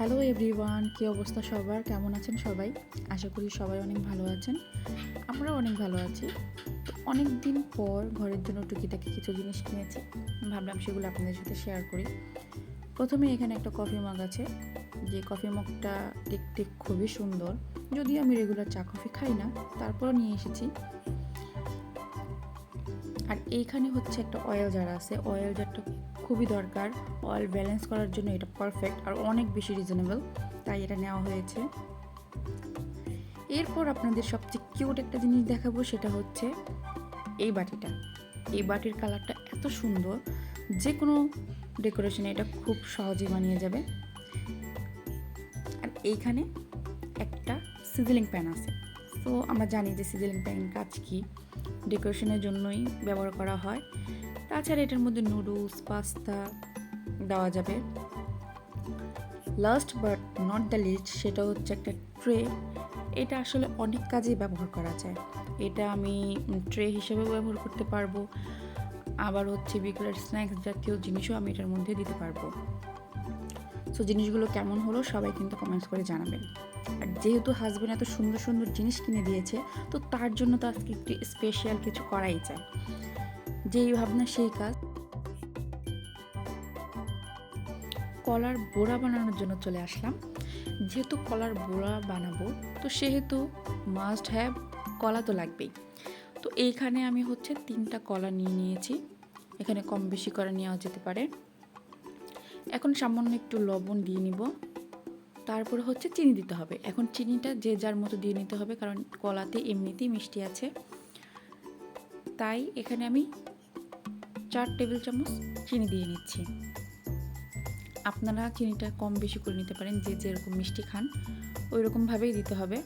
Hello everyone, কী অবস্থা সবার? কেমন আছেন সবাই? আশা করি সবাই অনেক ভালো আছেন। আমরাও অনেক ভালো আছি। অনেক দিন পর ঘরের জন্য টুকিটাকি কিছু জিনিস কিনেছি। ভাবলাম সেগুলো আপনাদের সাথে শেয়ার করি। প্রথমে এখানে একটা কফি মগ আছে। যে কফি মগটা দেখতে খুবই সুন্দর। যদিও আমি রেগুলার চা কফি খাই না, তারপরও নিয়ে এসেছি। আর এইখানে হচ্ছে একটা অয়েল জার আছে। অয়েল জারটা খুবই দরকার। অয়েল ব্যালেন্স করার জন্য এটা পারফেক্ট আর অনেক বেশি রিজনেবল তাই এটা নেওয়া হয়েছে। এরপর আপনাদের সবচেয়ে কিউট একটা জিনিস দেখাবো, সেটা হচ্ছে এই বাটিটা। এই বাটির কালারটা এত সুন্দর যে কোনো ডেকোরেশনে এটা খুব সহজে বানিয়ে যাবে। আর এইখানে একটা সিজিলিং প্যান আছে। তো আমরা জানি যে সিজিলিং প্যান কাজ কি। ডেকোরেশনের জন্যই ব্যবহার করা হয়। তাছাড়া এটার মধ্যে নুডলস, পাস্তা দেওয়া যাবে। Last but not the least সেটা হচ্ছে একটা ট্রে। এটা আসলে অনেক কাজেই ব্যবহার করা যায়। এটা আমি ট্রে হিসেবেও ব্যবহার করতে পারব। আবার হচ্ছে বিকেলের স্ন্যাক্স জাতীয় জিনিসও আমি এটার মধ্যে দিতে পারব। সো জিনিসগুলো কেমন হলো সবাই কিন্তু কমেন্টস করে জানাবেন। আর যেহেতু হাজব্যান্ড এত সুন্দর সুন্দর জিনিস কিনে দিয়েছে, তো তার জন্য তো আজকে একটু স্পেশাল কিছু করাই যায় যেই ভাবনা, সেই কাজ। কলার বোড়া বানানোর জন্য চলে আসলাম। যেহেতু কলার বোড়া বানাবো, তো সেহেতু মাস্ট হ্যাভ কলা তো লাগবেই। তো এইখানে আমি হচ্ছে তিনটা কলা নিয়ে নিয়েছি। এখানে কম বেশি করে নেওয়া যেতে পারে। এখন সামান্য একটু লবণ দিয়ে নিব। তারপরে হচ্ছে চিনি দিতে হবে। এখন চিনিটা যে যার মতো দিয়ে নিতে হবে, কারণ কলাতে এমনিতেই মিষ্টি আছে। তাই এখানে আমি চার টেবিল চামচ চিনি দিয়ে নিচ্ছি। আপনারা চিনিটা কম বেশি করে নিতে পারেন, যে যেরকম মিষ্টি খান ওই রকমভাবেই দিতে হবে।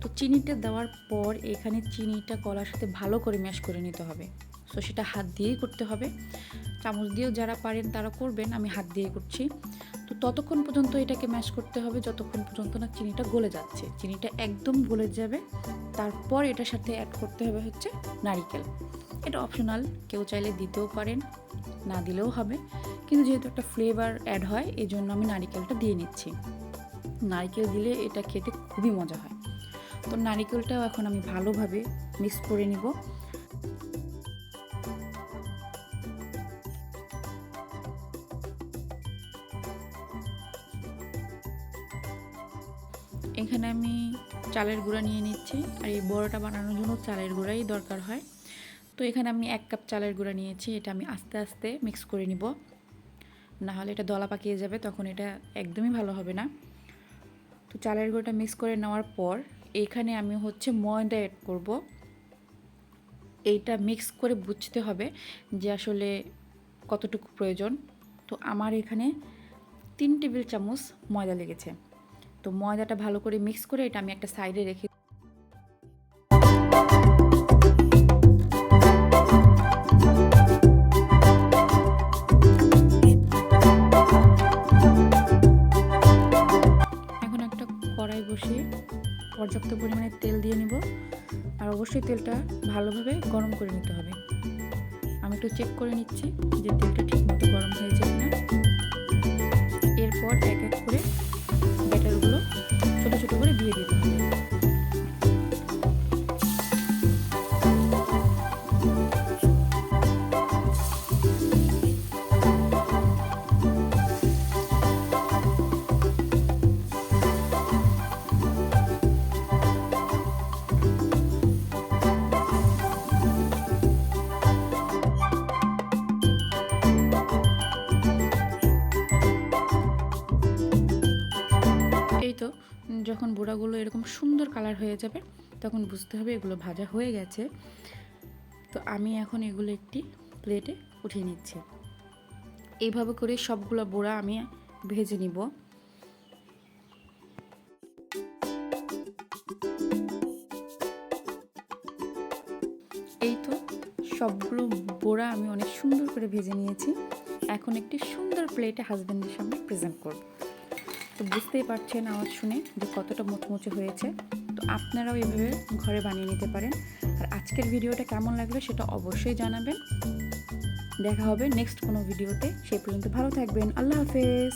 তো চিনিটা দেওয়ার পর এখানে চিনিটা কলার সাথে ভালো করে ম্যাশ করে নিতে হবে। সো সেটা হাত দিয়েই করতে হবে। চামচ দিয়েও যারা পারেন তারা করবেন, আমি হাত দিয়ে করছি। তো ততক্ষণ পর্যন্ত এটাকে ম্যাশ করতে হবে, যতক্ষণ পর্যন্ত না চিনিটা গলে যাচ্ছে। চিনিটা একদম গলে যাবে, তারপর এটার সাথে অ্যাড করতে হবে হচ্ছে নারিকেল। এটা অপশনাল কেউ চাইলে দিতেও পারেন, না দিলেও হবে। কিন্তু যেহেতু একটা ফ্লেভার অ্যাড হয় এই জন্য আমি নারিকেলটা দিয়ে নিচ্ছি। নারিকেল দিলে এটা খেতে খুবই মজা হয়। তো নারিকেলটাও এখন আমি ভালোভাবে মিক্স করে নিব। এখানে আমি চালের গুঁড়া নিয়ে নিচ্ছি আর এই বড়টা বানানোর জন্য চালের গুঁড়াই দরকার হয়। তো এখানে আমি এক কাপ চালের গুঁড়া নিয়েছি, এটা আমি আস্তে আস্তে মিক্স করে নিব। না হলে এটা দলা পাকিয়ে যাবে, তখন এটা একদমই ভালো হবে না। তো চালের গুঁড়োটা মিক্স করে নেওয়ার পর এখানে আমি হচ্ছে ময়দা অ্যাড করব। এইটা মিক্স করে বুঝতে হবে যে আসলে কতটুকু প্রয়োজন। তো আমার এখানে তিন টেবিল চামচ ময়দা লেগেছে। তো ময়দাটা ভালো করে মিক্স করে এটা আমি একটা সাইডে রেখে এখন একটা কড়াই বসিয়ে পর্যাপ্ত পরিমাণে তেল দিয়ে নিব। আর অবশ্যই তেলটা ভালোভাবে গরম করে নিতে হবে। আমি একটু চেক করে নিচ্ছি যে তেলটা ঠিকমতো গরম হয়েছে কিনা। এরপর এক এক করে ব্যাটারগুলো এই তো যখন বোড়াগুলো এরকম সুন্দর কালার হয়ে যাবে, তখন বুঝতে হবে এগুলো ভাজা হয়ে গেছে। তো আমি এখন এগুলো একটি প্লেটে উঠিয়ে নিচ্ছি। এইভাবে করে সবগুলো বোড়া আমি ভেজে নিব। এই তো সবগুলো বোড়া আমি অনেক সুন্দর করে ভেজে নিয়েছি। এখন একটি সুন্দর প্লেটে হাজব্যান্ডের সামনে প্রেজেন্ট করব। তো বুঝতেই পারছেন আওয়াজ শুনে যে কতটা মুচমুচে হয়েছে। তো আপনারাও এভাবে ঘরে বানিয়ে নিতে পারেন। আর আজকের ভিডিওটা কেমন লাগল সেটা অবশ্যই জানাবেন। দেখা হবে নেক্সট কোনো ভিডিওতে। সেই পর্যন্ত ভালো থাকবেন। আল্লাহ হাফেজ।